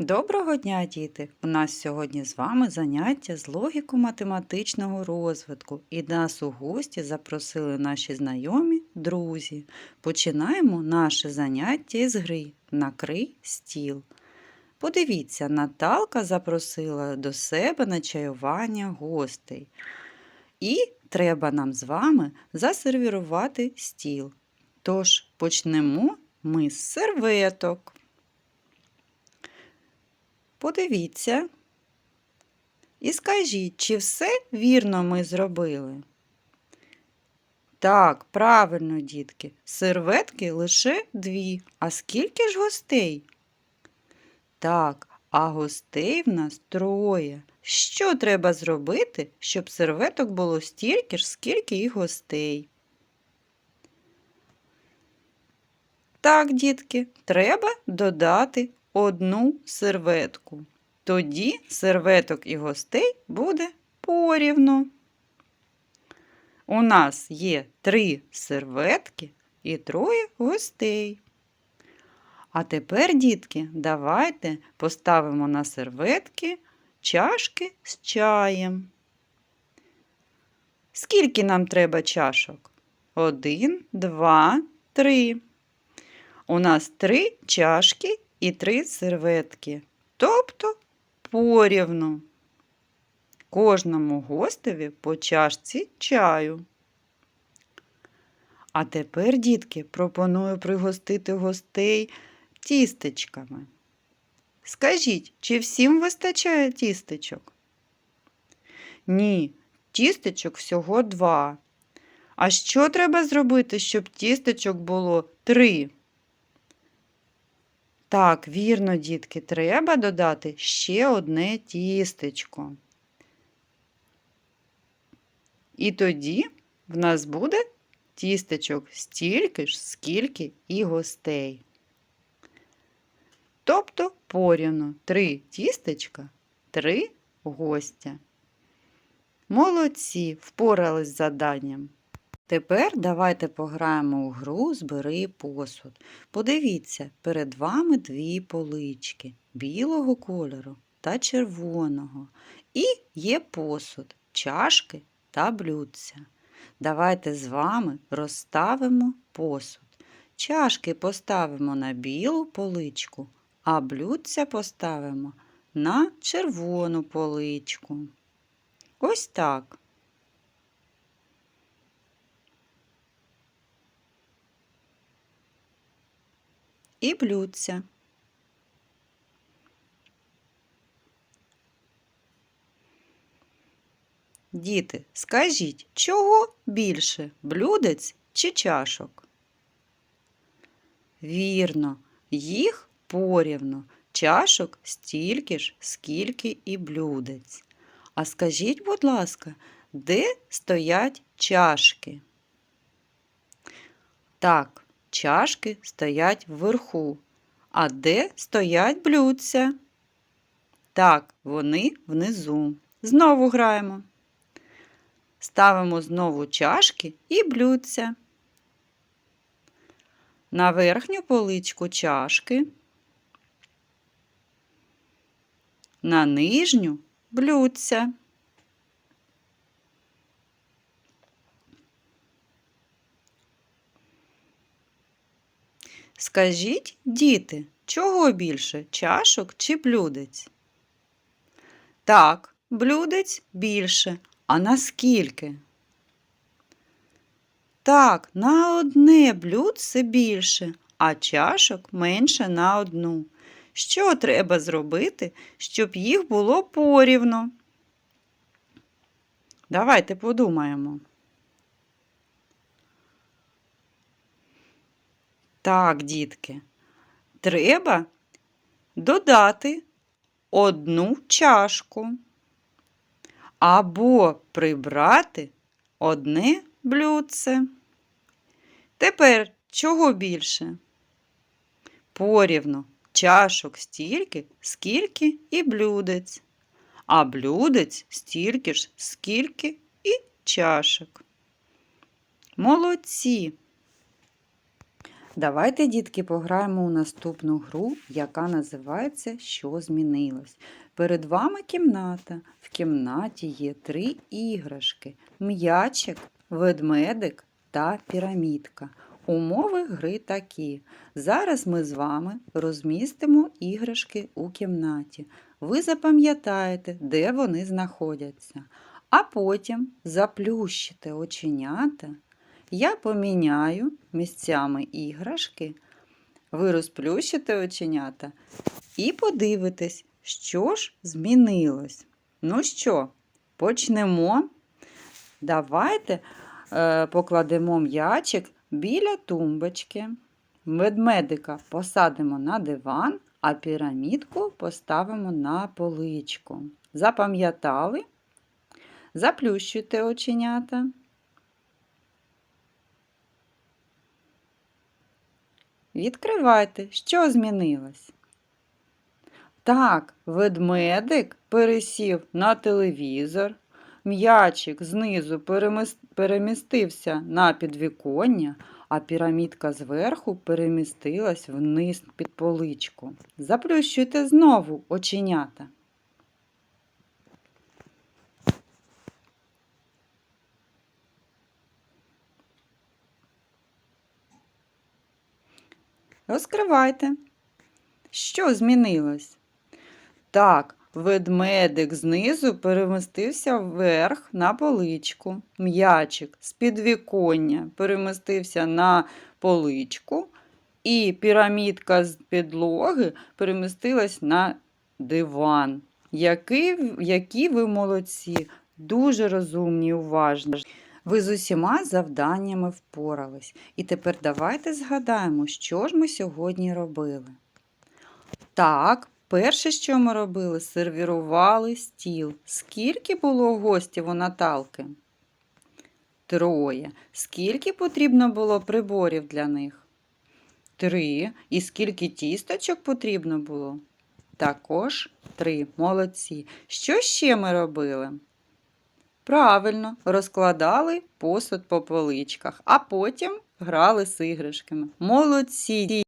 Доброго дня, діти! У нас сьогодні з вами заняття з логіко-математичного розвитку, і нас у гості запросили наші знайомі друзі. Починаємо наше заняття із гри Накрий стіл. Подивіться, Наталка запросила до себе на чаювання гостей. І треба нам з вами засервірувати стіл. Тож почнемо ми з серветок. Подивіться і скажіть, чи все вірно ми зробили? Так, правильно, дітки, серветки лише дві. А скільки ж гостей? Так, а гостей в нас троє. Що треба зробити, щоб серветок було стільки ж, скільки і гостей? Так, дітки, треба додати одну серветку. Тоді серветок і гостей буде порівну. У нас є три серветки і троє гостей. А тепер, дітки, давайте поставимо на серветки чашки з чаєм. Скільки нам треба чашок? Один, два, три. У нас три чашки і три серветки, тобто порівну. Кожному гостеві по чашці чаю. А тепер, дітки, пропоную пригостити гостей тістечками. Скажіть, чи всім вистачає тістечок? Ні, тістечок всього два. А що треба зробити, щоб тістечок було три? Так, вірно, дітки, треба додати ще одне тістечко. І тоді в нас буде тістечок стільки ж, скільки і гостей. Тобто порівну три тістечка, три гостя. Молодці, впорались з заданням. Тепер давайте пограємо у гру Збери посуд. Подивіться, перед вами дві полички білого кольору та червоного. І є посуд, чашки та блюдця. Давайте з вами розставимо посуд. Чашки поставимо на білу поличку, а блюдця поставимо на червону поличку. Ось так. І блюдця. Діти, скажіть, чого більше блюдець чи чашок? Вірно, їх порівно, чашок стільки ж, скільки і блюдець. А скажіть, будь ласка, де стоять чашки? Так, чашки стоять вверху. А де стоять блюдця? Так, вони внизу. Знову граємо. Ставимо знову чашки і блюдця. На верхню поличку чашки, на нижню блюдця. Скажіть, діти, чого більше чашок чи блюдець? Так, блюдець більше. А наскільки? Так, на одне блюдце більше, а чашок менше на одну. Що треба зробити, щоб їх було порівно? Давайте подумаємо. Так, дітки, треба додати одну чашку або прибрати одне блюдце. Тепер чого більше? Порівну чашок стільки, скільки і блюдець, а блюдець стільки ж, скільки і чашок. Молодці! Давайте, дітки, пограємо у наступну гру, яка називається Що змінилось. Перед вами кімната. В кімнаті є три іграшки: м'ячик, ведмедик та пірамідка. Умови гри такі. Зараз ми з вами розмістимо іграшки у кімнаті. Ви запам'ятаєте, де вони знаходяться. А потім заплющите оченята. Я поміняю місцями іграшки. Ви розплющите оченята і подивитесь, що ж змінилось. Ну що, почнемо. Давайте е, покладемо м'ячик біля тумбочки. Ведмедика посадимо на диван, а пірамідку поставимо на поличку. Запам'ятали? Заплющуйте оченята. Відкривайте, що змінилось? Так, ведмедик пересів на телевізор, м'ячик знизу перемістився на підвіконня, а пірамідка зверху перемістилась вниз під поличку. Заплющуйте знову оченята. Розкривайте. Що змінилось? Так, ведмедик знизу перемістився вверх на поличку. М'ячик з підвіконня перемістився на поличку, і пірамідка з підлоги перемістилась на диван. Які, які ви молодці, дуже розумні, уважні. Ви з усіма завданнями впорались. І тепер давайте згадаємо, що ж ми сьогодні робили. Так, перше, що ми робили, сервірували стіл. Скільки було гостів у Наталки? Троє. Скільки потрібно було приборів для них? Три. І скільки тісточок потрібно було? Також три. Молодці. Що ще ми робили? Правильно, розкладали посуд по поличках, а потім грали з іграшками. Молодці!